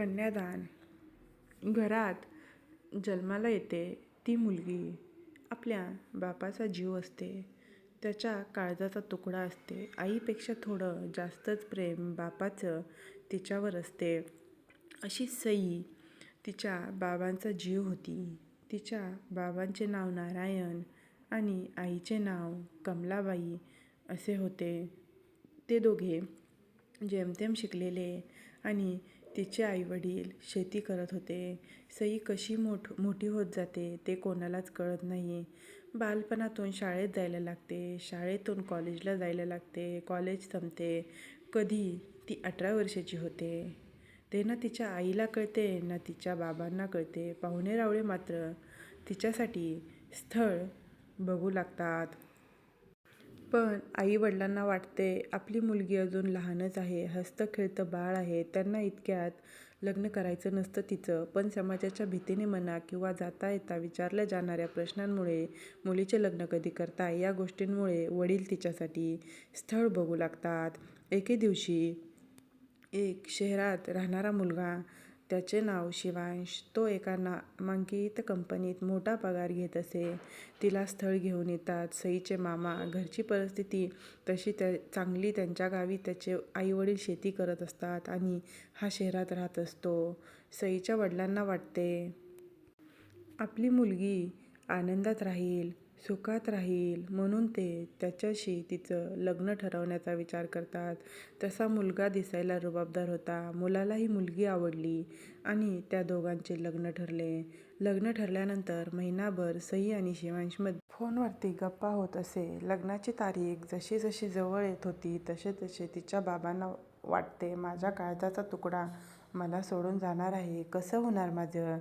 कन्यादान. घरात जन्माला येते ती मुलगी आपल्या बापाचा जीव असते. त्याच्या काळजाचा तुकडा असते. आईपेक्षा थोडं जास्तच प्रेम बापाचं तिच्यावर असते. अशी सई तिच्या बाबांचा जीव होती. तिच्या बाबांचे नाव नारायण आणि आईचे नाव कमलाबाई असे होते. ते दोघे जेमतेम शिकलेले आणि तिचे आईवडील शेती करत होते. सई कशी मोठ मोठी होत जाते ते कोणालाच कळत नाही बालपणातून शाळेत जायला लागते. शाळेतून कॉलेजला जायला लागते. कॉलेज संपते. कधी ती अठरा वर्षाची होते. ते ना तिच्या आईला कळते ना तिच्या बाबांना कळते. पाहुणेरावळे मात्र तिच्यासाठी स्थळ बघू लागतात. पण आईवडिलांना वाटते आपली मुलगी अजून लहानच आहे हसतं खेळतं बाळ आहे त्यांना इतक्यात लग्न करायचं नसतं तिचं. पण समाजाच्या भीतीने म्हणा किंवा जाता येता विचारल्या जाणाऱ्या प्रश्नांमुळे मुलीचे लग्न कधी करताय या गोष्टींमुळे वडील तिच्यासाठी स्थळ बघू लागतात. एके दिवशी एक शहरात राहणारा मुलगा त्याचे नाव शिवांश. तो एका नामांकित कंपनीत मोठा पगार घेत असे. तिला स्थळ घेऊन येतात. सईचे मामा घरची परिस्थिती तशी त्या चांगली त्यांच्या गावी त्याचे आईवडील शेती करत असतात आणि हा शहरात राहत असतो. सईच्या वडिलांना वाटते आपली मुलगी आनंदात राहील. सुखात राहील म्हणून ते त्याच्याशी तिचं लग्न ठरवण्याचा विचार करतात. तसा मुलगा दिसायला रुबाबदार होता. मुलालाही मुलगी आवडली आणि त्या दोघांचे लग्न ठरले. लग्न ठरल्यानंतर महिनाभर सई आणि शिवांशमध्ये फोनवरती गप्पा होत असे. लग्नाची तारीख जशी जशी जवळ येत होती तसे तसे तिच्या बाबांना वाटते माझ्या काळजाचा तुकडा मला सोडून जाणार आहे. कसं होणार माझं?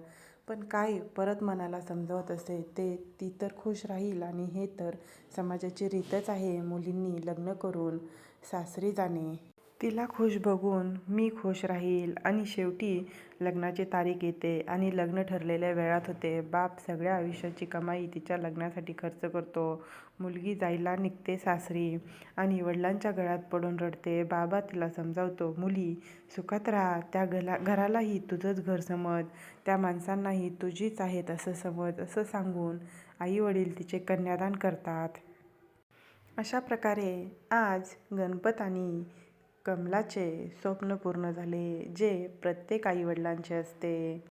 पण काय परत मनाला समजवत असे ते ती तर खुश राहील आणि हे तर समाजाची रीतच आहे मुलींनी लग्न करून सासरी जाणे. तिला खुश बघून मी खुश राहील. आणि शेवटी लग्नाची तारीख येते आणि लग्न ठरलेल्या वेळात होते. बाप सगळ्या आयुष्याची कमाई तिच्या लग्नासाठी खर्च करतो. मुलगी जायला निघते सासरी आणि वडिलांच्या गळ्यात पडून रडते. बाबा तिला समजावतो मुली सुखात राहा. त्या घला घरालाही तुझंच घर समज. त्या माणसांनाही तुझीच आहेत असं समज असं सांगून आईवडील तिचे कन्यादान करतात. अशा प्रकारे आज गणपत आणि कमलाचे स्वप्न पूर्ण झाले जे प्रत्येक आईवडिलांचे असते.